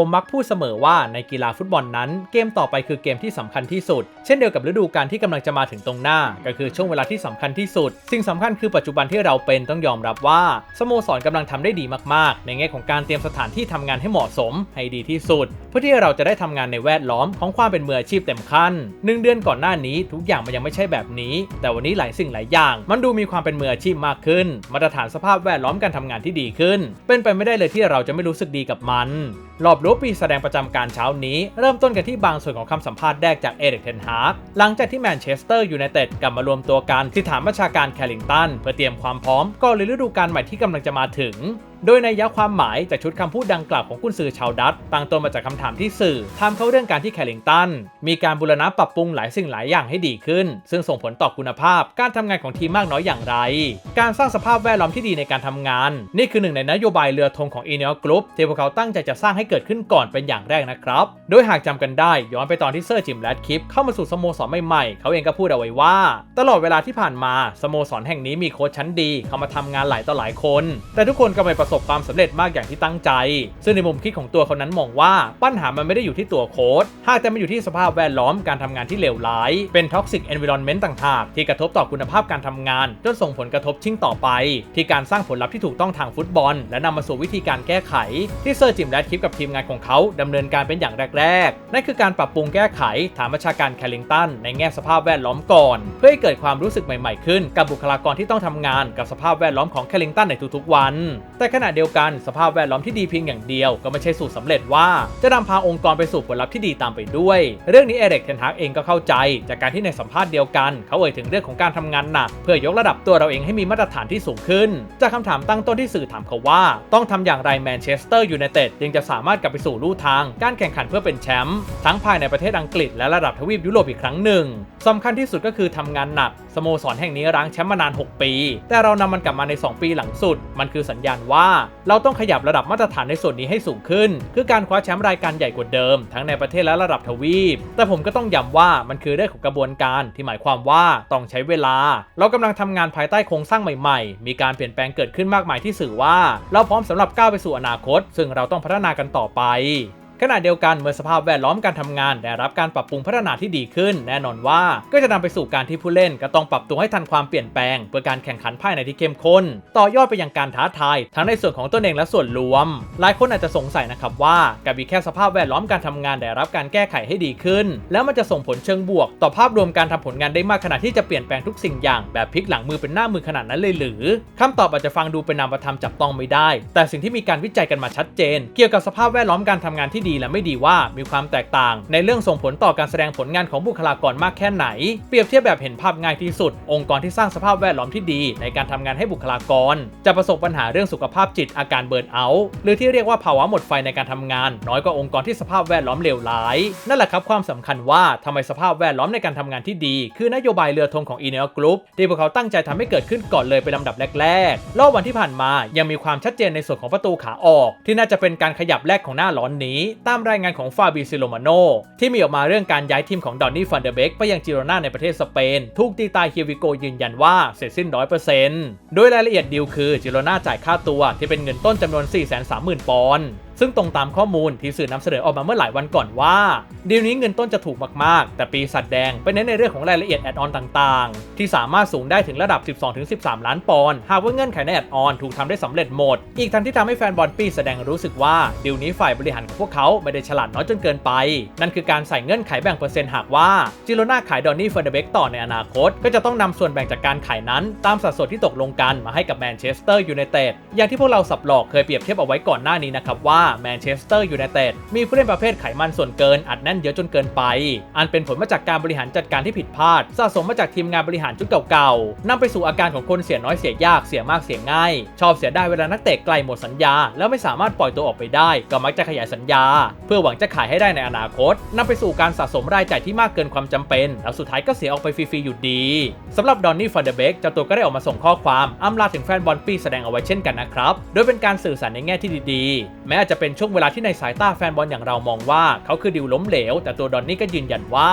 ผมมักพูดเสมอว่าในกีฬาฟุตบอลนั้น เกมต่อไปคือเกมที่สำคัญที่สุด เช่นเดียวกับฤดูกาลที่กำลังจะมาถึงตรงหน้า ก็คือช่วงเวลาที่สำคัญที่สุด สิ่งสำคัญคือปัจจุบันที่เราเป็นต้องยอมรับว่าสโมสรกำลังทำได้ดีมากๆ ในแง่ของการเตรียมสถานที่ทำงานให้เหมาะสมให้ดีที่สุด เพื่อที่เราจะได้ทำงานในแวดล้อมของความเป็นมืออาชีพเต็มขั้นหนึ่งเดือนก่อนหน้านี้ทุกอย่างมันยังไม่ใช่แบบนี้ แต่วันนี้หลายสิ่งหลายอย่าง มันดูมีความเป็นมืออาชีพมากขึ้น มาตรฐานสภาพแวดล้อมการทำงานที่ดีขึ้น เป็นไปไม่ได้เลยที่เราจะไม่รู้สึกดีกับมัน รอบรู้ปีแสดงประจำการเช้านี้ เริ่มต้นกันที่บางส่วนของคำสัมภาษณ์แรกจากเอริกเทนฮาร์กหลังจากที่แมนเชสเตอร์ยูไนเต็ดกลับมารวมตัวกันที่ฐานประชาการแคลิงตันเพื่อเตรียมความพร้อมก่อนฤดูกาลใหม่ที่กำลังจะมาถึงโดยในยะความหมายจากชุดคำพูดดังกล่าวของกุนซือชาวดัตตั้งต้นมาจากคำถามที่สื่อถามเขาเรื่องการที่แคลิงตัน มีการบูรณะปรับปรุงหลายสิ่งหลายอย่างให้ดีขึ้น ซึ่งส่งผลต่อคุณภาพการทำงานของทีมมากน้อยอย่างไร การสร้างสภาพแวดล้อมที่ดีในการทำงาน นี่คือหนึ่งในนโยบายเรือธงของอีเนลกรุ๊ปที่พวกเขาตั้งใจจะสร้างให้เกิดขึ้นก่อนเป็นอย่างแรกนะครับ โดยหากจำกันได้ย้อนไปตอนที่เซอร์จิมแรดคลิปเข้ามาสู่สโมสรใหม่ๆเขาเองก็พูดเอาไว้ว่า ตลอดเวลาที่ผ่านมาสโมสรแห่งนี้มีโค้ชชั้นดีเข้ามาทำงานหลายต่อหลายคน แต่ทุกคนก็ไม่ประสบความสำเร็จมากอย่างที่ตั้งใจ ซึ่งในมุมคิดของตัวเขานั้นมองว่าปัญหามันไม่ได้อยู่ที่ตัวโค้ชหากแต่มันอยู่ที่สภาพแวดล้อมการทำงานที่เลวร้าย เป็นท็อกซิกแอนวิรอนเมนต์ต่างหากที่กระทบต่อคุณภาพการทำงาน จนส่งผลกระทบชิ่งต่อไป ที่การสร้างผลลัพธ์ที่ถูกต้องทางฟุตบอล และนำมาสู่วิธีการแก้ไข ที่เซอร์จิมแรดคลิปกับทีมงานของเขาดำเนินการเป็นอย่างแรกๆนั่นคือการปรับปรุงแก้ไขฐานประชาการแคลิงตันในแง่สภาพแวดล้อมก่อน เพื่อให้เกิดความรู้สึกใหม่ๆขึ้น กับบุคลากรที่ต้องทำงานกับสภาพแวดล้อมของแคลิงตันในทุกๆวัน แต่ขขณะเดียวกันสภาพแวดล้อมที่ดีเพียงอย่างเดียวก็ไม่ใช่สูตรสำเร็จว่าจะนำพาองค์กรไปสู่ผลลัพธ์ที่ดีตามไปด้วย เรื่องนี้เอเร็กเทนฮากเองก็เข้าใจ จากการที่ในสัมภาษณ์เดียวกัน เขาเอ่ยถึงเรื่องของการทำงานหนัก เพื่อยกระดับตัวเราเองให้มีมาตรฐานที่สูงขึ้น จากคำถามตั้งต้นที่สื่อถามเขาว่า ต้องทำอย่างไรแมนเชสเตอร์ยูไนเต็ดจึงจะสามารถกลับไปสู่ลู่ทาง การแข่งขันเพื่อเป็นแชมป์ทั้งภายในประเทศอังกฤษและระดับทวีปยุโรปอีกครั้งหนึ่งสำคัญที่สุดก็คือทำงานหนักสโมสรแห่งนี้รั้งแชมป์มานาน 6 ปี แต่เรานำมันกลับมาใน 2 ปีหลังสุด มันคือสัญญาณว่าเราต้องขยับระดับมาตรฐานในส่วนนี้ให้สูงขึ้น คือการคว้าแชมป์รายการใหญ่กว่าเดิม ทั้งในประเทศและระดับทวีป แต่ผมก็ต้องย้ำว่ามันคือเรื่องของกระบวนการที่หมายความว่าต้องใช้เวลา เรากำลังทำงานภายใต้โครงสร้างใหม่ๆ มีการเปลี่ยนแปลงเกิดขึ้นมากมายที่สื่อว่า เราพร้อมสำหรับก้าวไปสู่อนาคต ซึ่งเราต้องพัฒนากันต่อไป ขณะเดียวกันเมื่อสภาพแวดล้อมการทำงาน ได้รับการปรับปรุงพัฒนาที่ดีขึ้น แน่นอนว่าก็จะนำไปสู่การที่ผู้เล่นก็ต้องปรับตัวให้ทันความเปลี่ยนแปลง เพื่อการแข่งขันภายในที่เข้มข้น ต่อยอดไปยังการท้าทายทั้งในส่วนของตนเองและส่วนรวม หลายคนอาจจะสงสัยนะครับว่ากับมีแค่สภาพแวดล้อมการทำงานได้รับการแก้ไขให้ดีขึ้น แล้วมันจะส่งผลเชิงบวก ต่อภาพรวมการทำผลงานได้มากขนาดที่จะเปลี่ยนแปลงทุกสิ่งอย่างแบบพลิกหลังมือเป็นหน้ามือขนาดนั้นเลยหรือคำตอบอาจจะฟังดูเป็นนามธรรมจับต้องไม่ได้ แต่สิ่งที่มีการวิจัยกันมาชัดเจน เกี่ยวกับสภาพแวดล้อมการทำงานที่ดีและไม่ดีว่ามีความแตกต่าง ในเรื่องส่งผลต่อการแสดงผลงานของบุคลากรมากแค่ไหน เปรียบเทียบแบบเห็นภาพง่ายที่สุด องค์กรที่สร้างสภาพแวดล้อมที่ดี ในการทำงานให้บุคลากร จะประสบปัญหาเรื่องสุขภาพจิตอาการเบิร์นเอาท์หรือที่เรียกว่าภาวะหมดไฟในการทำงาน น้อยกว่าองค์กรที่สภาพแวดล้อมเลวร้าย นั่นแหละครับความสำคัญว่าทำไมสภาพแวดล้อมในการทำงานที่ดี คือนโยบายเรือธงของ e n e l Group ที่พวกเขาตั้งใจทำให้เกิดขึ้นก่อนเลยเป็นลำดับแรกๆรอบวันที่ผ่านมายังมีความชัดเจนในส่วนของประตูขาออก ที่น่าจะเป็นการขยับแรกของหน้าร้อนนี้ตามรายงานของฟาบิซิโลมาโนที่มีออกมาเรื่องการย้ายทีมของดอนนี่ฟันเดเบกไปยังจิโรนาในประเทศสเปนทุกตีตายเฮียวิโกยืนยันว่าเสร็จสิ้นร้อยเปอร์เซ็นต์โดยรายละเอียดดีลคือจิโรนาจ่ายค่าตัวที่เป็นเงินต้นจำนวน 430,000 ปอนด์ ซึ่งตรงตามข้อมูลที่สื่อนำเสนอออกมาเมื่อหลายวันก่อนว่าดีลนี้เงินต้นจะถูกมากๆ แต่ปีสัตว์แดงไปเน้นในเรื่องของรายละเอียดแอดออนต่างๆ ที่สามารถสูงได้ถึงระดับ 12-13 ล้านปอนด์หากว่าเงื่อนไขในแอดออนถูกทำได้สำเร็จหมด อีกทั้งที่ทำให้แฟนบอลปีแสดงรู้สึกว่าดีลนี้ฝ่ายบริหารของพวกเขาไม่ได้ฉลาดน้อยจนเกินไป นั่นคือการใส่เงื่อนไขแบ่งเปอร์เซ็นต์หากว่าจิโรนาขายดอนนี่เฟอร์เดเบกต่อในอนาคต ก็จะต้องนำส่วนแบ่งจากการขายนั้น ตามสัดส่วนที่ตกลงกันมาให้กับแมนเชสเตอร์ยูไนเต็ดอย่างที่พวกเราสับหลอกเคยเปรียบเทียบเอาไว้ก่อนหน้านี้นะครับว่าแมนเชสเตอร์ยูไนเต็ดมีผู้เล่นประเภทไขมันส่วนเกินอัดแน่นเยอะจนเกินไป อันเป็นผลมาจากการบริหารจัดการที่ผิดพลาด สะสมมาจากทีมงานบริหารชุดเก่าๆนำไปสู่อาการของคนเสียน้อยเสียยากเสียมากเสียง่าย ชอบเสียได้เวลานักเตะใกลหมดสัญญา แล้วไม่สามารถปล่อยตัวออกไปได้ ก็มักจะขยายสัญญา เพื่อหวังจะขายให้ได้ในอนาคตนำไปสู่การสะสมรายจ่ายที่มากเกินความจำเป็น แล้วสุดท้ายก็เสียออกไปฟรีๆอยู่ดีสำหรับดอนนี่ฟันเดเบกเจ้าตัวก็ได้ออกมาส่งข้อความอำลาถึงแฟนบอลปีแสดงเอาไว้เช่นกันนะครับโดยเป็นการสื่อสารในแง่ที่ดีๆ แม้อาจจะจะเป็นช่วงเวลาที่ในสายตาแฟนบอลอย่างเรามองว่าเขาคือดิวล้มเหลว แต่ตัวดอนนี่ก็ยืนยันว่า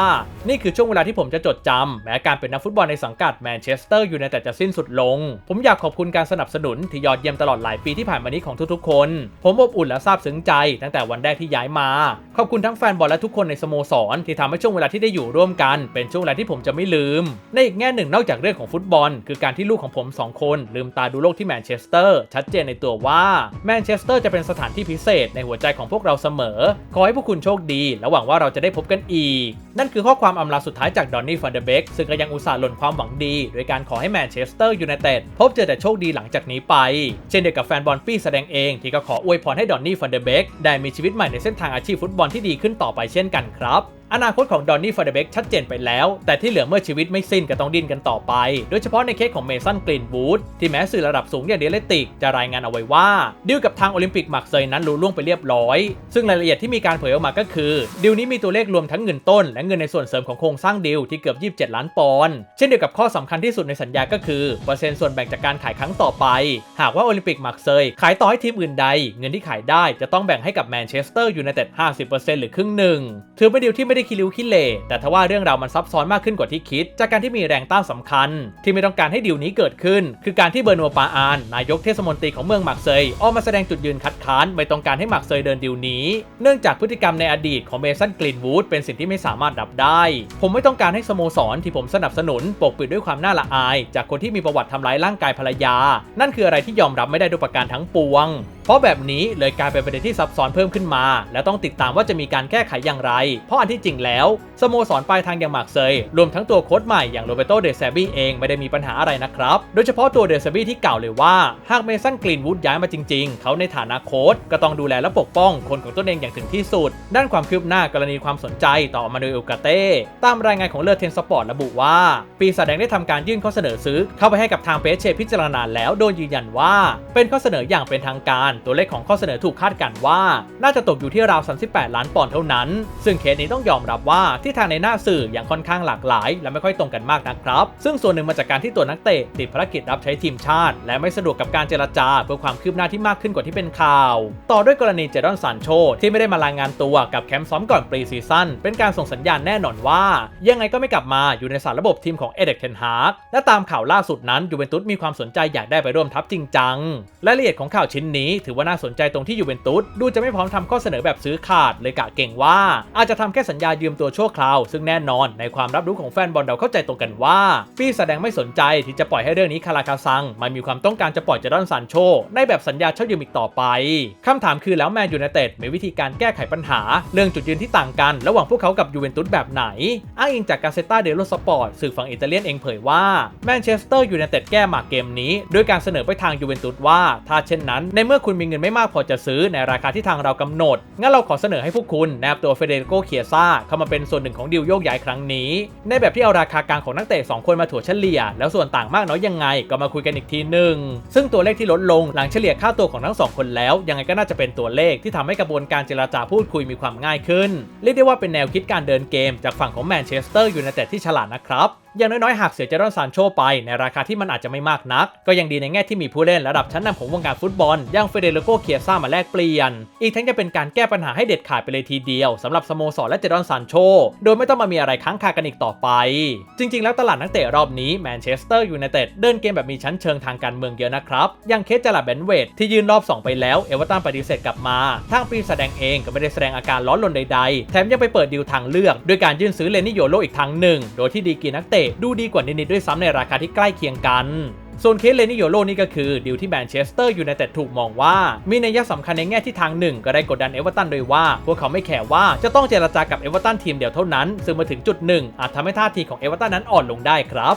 นี่คือช่วงเวลาที่ผมจะจดจำแม้การเป็นนักฟุตบอลในสังกัดแมนเชสเตอร์ยูไนเต็ดจะสิ้นสุดลง ผมอยากขอบคุณการสนับสนุนที่ยอดเยี่ยมตลอดหลายปีที่ผ่านมานี้ของทุกๆคน ผมอบอุ่นและซาบซึ้งใจ ตั้งแต่วันแรกที่ย้ายมา ขอบคุณทั้งแฟนบอลและทุกคนในสโมสร ที่ทำให้ช่วงเวลาที่ได้อยู่ร่วมกัน เป็นช่วงเวลาที่ผมจะไม่ลืม ในอีกแง่หนึ่งนอกจากเรื่องของฟุตบอล คือการที่ลูกของผมสองคนลืมตาดูโลกที่แมนเชสเตอร์ชัดเจนในตัวว่าแมนเชสเตอร์จะเป็นสถานที่พิเศษในหัวใจของพวกเราเสมอ ขอให้พวกคุณโชคดีและหวังว่าเราจะได้พบกันอีก นั่นคือข้อความอำลาสุดท้ายจากดอนนี่ฟันเดเบกซึ่งก็ยังอุตส่าห์หล่นความหวังดี โดยการขอให้แมนเชสเตอร์ยูไนเต็ดพบเจอแต่โชคดีหลังจากนี้ไป เช่นเดียวกับแฟนบอลปี้แสดงเองที่ก็ขออวยพรให้ดอนนี่ฟันเดเบกได้มีชีวิตใหม่ในเส้นทางอาชีพฟุตบอลที่ดีขึ้นต่อไปเช่นกันครับ อนาคตของดอนนี่ฟอร์เดเบกชัดเจนไปแล้ว แต่ที่เหลือเมื่อชีวิตไม่สิ้นก็ต้องดิ้นกันต่อไป โดยเฉพาะในเคสของเมสันกลินบูธที่แม้สื่อระดับสูงอย่างเดลติกจะรายงานเอาไว้ว่า ดิวกับทางโอลิมปิกมักเซยนั้นรู้ล่วงไปเรียบร้อย ซึ่งรายละเอียดที่มีการเผยออกมาก็คือ ดิวนี้มีตัวเลขรวมทั้งเงินต้น และเงินในส่วนเสริมของโครงสร้างดิวที่เกือบ 27 ล้านปอนด์เช่นเดียวกับข้อสำคัญที่สุดในสัญญาก็คือเปอร์เซ็นต์ส่วนแบ่งจากการขายครั้งต่อไป หากว่าโอลิมปิกมักเซยขายต่อให้ทีมอื่นใด เงินที่ขายได้จะต้องแบ่งให้กับแมนเชสเตอร์ยูไนเต็ด50%หรือครึ่งหนึ่งถือเป็นดิวที่ไม่ได้คิริวคิเลแต่ทว่าเรื่องราวมันซับซ้อนมากขึ้นกว่าที่คิด จากการที่มีแรงต้านสำคัญ ที่ไม่ต้องการให้ดิวนี้เกิดขึ้น คือการที่เบอร์นัวปาอาน นายกเทศมนตรีของเมืองมักเซยออกมาแสดงจุดยืนคัดค้านไม่ต้องการให้มักเซยเดินดิวนี้ เนื่องจากพฤติกรรมในอดีตของเมสันกลินวูดเป็นสิ่งที่ไม่สามารถรับได้ ผมไม่ต้องการให้สโมสรที่ผมสนับสนุนปกปิดด้วยความน่าละอาย จากคนที่มีประวัติทำร้ายร่างกายภรรยา นั่นคืออะไรที่ยอมรับไม่ได้โดยประการทั้งปวงเพราะแบบนี้เลยกลายเป็นประเด็นที่ซับซ้อนเพิ่มขึ้นมา และต้องติดตามว่าจะมีการแก้ไขอย่างไร เพราะอันที่จริงแล้วสโมสรปลายทางอย่างมาร์เซยรวมทั้งตัวโค้ชใหม่อย่างโรเบโตเดซบี้เองไม่ได้มีปัญหาอะไรนะครับ โดยเฉพาะตัวเดซบี้ที่กล่าวเลยว่า หากเมสันกรีนวูดย้ายมาจริงๆ เขาในฐานะโค้ชก็ต้องดูแลและปกป้องคนของตนเองอย่างถึงที่สุด ด้านความคืบหน้ากรณีความสนใจต่อมาโดยโอกาเต้ตามรายงานของเลอเทนสปอร์ตระบุว่า ปีศาจแดงได้ทำการยื่นข้อเสนอซื้อ เข้าไปให้กับทางเปเชพิจารณาแล้วโดยยืนยันว่า เป็นข้อเสนออย่างเป็นทางการตัวเลขของข้อเสนอถูกคาดการณ์ว่า น่าจะตกอยู่ที่ราว 38 ล้านปอนด์เท่านั้น ซึ่งเคสนี้ต้องยอมรับว่าที่ทางในหน้าสื่ออย่างค่อนข้างหลากหลาย และไม่ค่อยตรงกันมากนะครับ ซึ่งส่วนหนึ่งมาจากการที่ตัวนักเตะติดภารกิจรับใช้ทีมชาติ และไม่สะดวกกับการเจรจาเพื่อความคืบหน้าที่มากขึ้นกว่าที่เป็นข่าว ต่อด้วยกรณีเจดอนซานโชที่ไม่ได้มารายงานตัวกับแคมป์ซ้อมก่อนปรีซีซั่นเป็นการส่งสัญญาณแน่นอนว่า ยังไงก็ไม่กลับมาอยู่ในสารระบบทีมของเอเด็กเทนฮาร์กและตามข่าวล่าสุดนั้นยูเวนตุสมีความสนใจอยากได้ไปร่วมทัพจริงจังรายละเอียดของข่าวชิ้นนี้ถือว่าน่าสนใจตรงที่ยูเวนตุสดูจะไม่พร้อมทำข้อเสนอแบบซื้อขาดเลยกะเก่งว่า อาจจะทำแค่สัญญายืมตัวชั่วคราว ซึ่งแน่นอนในความรับรู้ของแฟนบอลเราเข้าใจตรงกันว่าปีแสดงไม่สนใจที่จะปล่อยให้เรื่องนี้คาราคาซัง มันมีความต้องการจะปล่อยเจดอนซานโช ในแบบสัญญาเช่ายืมอีกต่อไปคำถามคือแล้วแมนยูไนเต็ดมีวิธีการแก้ไขปัญหา เรื่องจุดยืนที่ต่างกัน ระหว่างพวกเขากับยูเวนตุสแบบไหน อ้างอิงจากกาเซต้าเดโลสปอร์ตสื่อฝั่งอิตาเลียนเองเผยว่าแมนเชสเตอร์ยูไนเต็ดแก้หมากเกมนี้โดยการเสนอไปทางยูเวนตุสว่าถ้าเช่นนั้นในเมื่อคุณมีเงินไม่มากพอจะซื้อในราคาที่ทางเรากำหนด งั้นเราขอเสนอให้พวกคุณแนบตัวเฟเดริโกเคียซ่าเข้ามาเป็นส่วนหนึ่งของดิวโยกย้ายครั้งนี้ ในแบบที่เอาราคากลางของนักเตะ2คนมาถั่วเฉลี่ย แล้วส่วนต่างมากน้อยยังไงก็มาคุยกันอีกทีหนึ่งซึ่งตัวเลขที่ลดลงหลังเฉลี่ยค่าตัวของทั้งสองคนแล้ว ยังไงก็น่าจะเป็นตัวเลขที่ทำให้กระบวนการเจรจาพูดคุยมีความง่ายขึ้น เรียกได้ว่าเป็นแนวคิดการเดินเกมจากฝั่งของแมนเชสเตอร์ยูไนเต็ดที่ฉลาดนะครับ อย่างน้อยๆ หากเสียเจดอนซานโชไปในราคาที่มันอาจจะไม่มากนัก ก็ยังดีในแง่ที่มีผู้เล่นระดับชั้นนำของวงการฟุตบอล อย่างเฟเดริโกเคียซ่ามาแลกเปลี่ยน อีกทั้งจะเป็นการแก้ปัญหาให้เด็ดขาดไปเลยทีเดียวสำหรับสโมสรและเจดอนซานโช โดยไม่ต้องมามีอะไรค้างคากันอีกต่อไป จริง ๆ แล้วตลาดนักเตะรอบนี้แมนเชสเตอร์ยูไนเต็ดเดินเกมแบบมีชั้นเชิงทางการเมืองเยอะนะครับอย่างเคสจาลาแบนเวดที่ยืนรอบ 2 ไปแล้วเอเวอร์ตันปฏิเสธกลับมาทางปีแสดงเองก็ไม่ได้แสดงอาการร้อนรนใดๆ แถมยังไปเปิดดีลทางเลือกด้วยการยื่นซื้อเลนิโยโลอีกทางหนึ่งโดยที่ดีกีนักเตะดูดีกว่านิดๆด้วยซ้ำในราคาที่ใกล้เคียงกันส่วนเคสเลนิโยโลนี่ก็คือดิวที่แมนเชสเตอร์อยู่ในแต่ถูกมองว่า มีนัยสำคัญในแง่ที่ทางหนึ่ง ก็ได้กดดันเอเวอร์ตันโดยว่า พวกเขาไม่แคร์ว่าจะต้องเจรจากับเอเวอร์ตันทีมเดียวเท่านั้น ซึ่งมาถึงจุดหนึ่งอาจทำให้ท่าทีของเอเวอร์ตันนั้นอ่อนลงได้ครับ